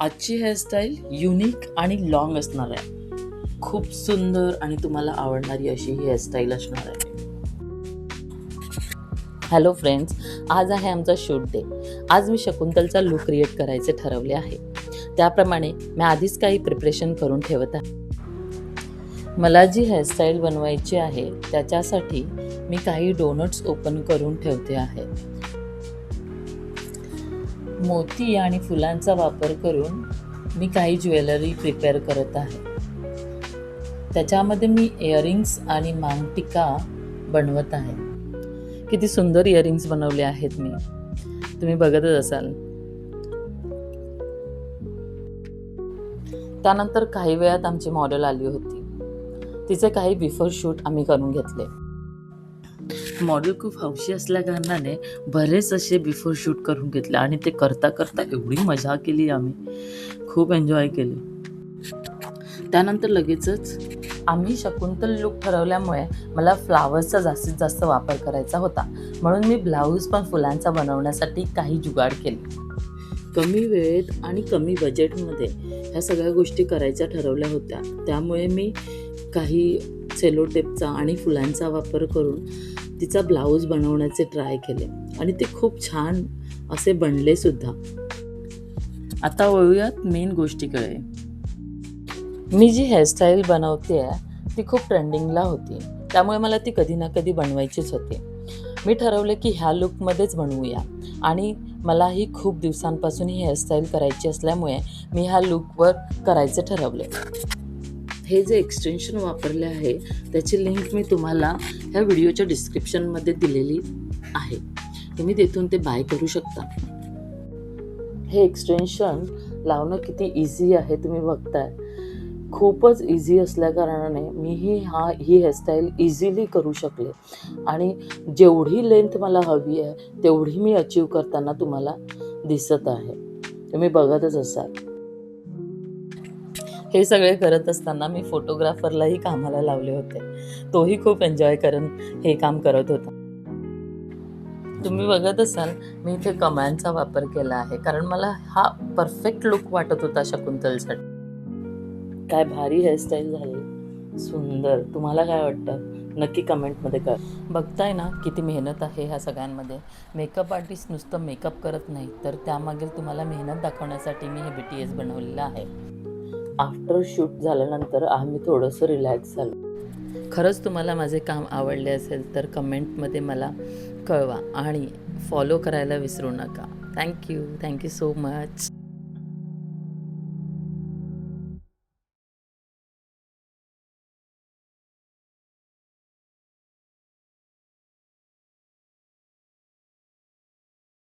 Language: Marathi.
आजची हेअरस्टाईल युनिक आणि लॉंग असणार आहे. खूप सुंदर आणि तुम्हाला आवडणारी अशी ही हेअरस्टाईल असणार आहे. हॅलो फ्रेंड्स आज आहे आमचा शूट डे आज मी शकुंतलचा लुक क्रिएट करायचे ठरवले आहे. त्याप्रमाणे मी आधीच काही प्रिपरेशन करून ठेवत आहे. मला जी हेअरस्टाईल बनवायची आहे त्याच्यासाठी मी काही डोनट्स ओपन करून ठेवते आहे. मोती आणि फुलांचा वापर करून मी काही ज्वेलरी प्रिपेअर करत आहे. त्याच्यामध्ये मी इयरिंग्स आणि मांगटिका बनवत आहे. किती सुंदर इयरिंग्स बनवले आहेत मी. तुम्ही बघतच असाल. त्यानंतर काही वेळात आमची मॉडेल आली होती. तिचे काही बिफोर शूट आम्ही करून घेतले. मॉडेल खूप हौशी असल्या कारणाने बरेच असे बिफोर शूट करून घेतले आणि ते करता करता एवढी मजा केली आम्ही. खूप एन्जॉय केली. त्यानंतर लगेचच आम्ही शकुंतल लुक ठरवल्यामुळे मला फ्लावर्सचा जास्तीत जास्त वापर करायचा होता. म्हणून मी ब्लाऊज पण फुलांचा बनवण्यासाठी काही जुगाड केले. कमी वेळेत आणि कमी बजेटमध्ये ह्या सगळ्या गोष्टी करायच्या ठरवल्या होत्या. त्यामुळे मी काही सेलोटेपचा आणि फुलांचा वापर करून तिचा ब्लाऊज बनवण्याचे ट्राय केले. आणि ते खूप छान असे बनले सुद्धा. आता वळूयात मेन गोष्टीकडे. मी जी हेअरस्टाईल बनवते आहे ती खूप ट्रेंडिंगला होती. त्यामुळे मला ती कधी ना कधी बनवायचीच होती. मी ठरवले की ह्या लुकमध्येच बनवूया. आणि मलाही खूप दिवसांपासून ही हेअरस्टाईल करायची असल्यामुळे मी ह्या लुकवर करायचे ठरवले. हे जे एक्सटेन्शन वापरले आहे त्याची लिंक मी तुम्हाला ह्या व्हिडिओच्या डिस्क्रिप्शनमध्ये दिलेली आहे. तुम्ही तिथून ते बाय करू शकता. हे एक्सटेन्शन लावणं किती इझी आहे तुम्ही बघताय. खूपच इझी असल्याकारणाने मीही हा ही हेअरस्टाईल इझिली करू शकले. आणि जेवढी लेंथ मला हवी आहे तेवढी मी अचीव करताना तुम्हाला दिसत आहे. तुम्ही बघतच असाल. हे सगळे करत असताना मी फोटोग्राफरलाही कामाला लावले होते. तोही खूप एन्जॉय करून हे काम करत होता. तुम्ही बघत असाल मी इथे कमळांचा वापर केला आहे. कारण मला हा परफेक्ट लुक वाटत होता शकुंतलसाठी. काय भारी हेअरस्टाईल झाली. सुंदर. तुम्हाला काय वाटतं? नक्की कमेंटमध्ये कर बघताय ना किती मेहनत आहे ह्या सगळ्यांमध्ये. मेकअप आर्टिस्ट नुसतं मेकअप करत नाही तर त्यामागील तुम्हाला मेहनत दाखवण्यासाठी मी हे बी टी एस बनवलेलं आहे. आफ्टर शूट झाल्यानंतर आम्ही थोडंसं रिलॅक्स झालो. खरंच तुम्हाला माझे काम आवडले असेल तर कमेंटमध्ये मला कळवा आणि फॉलो करायला विसरू नका. Thank you thank you so much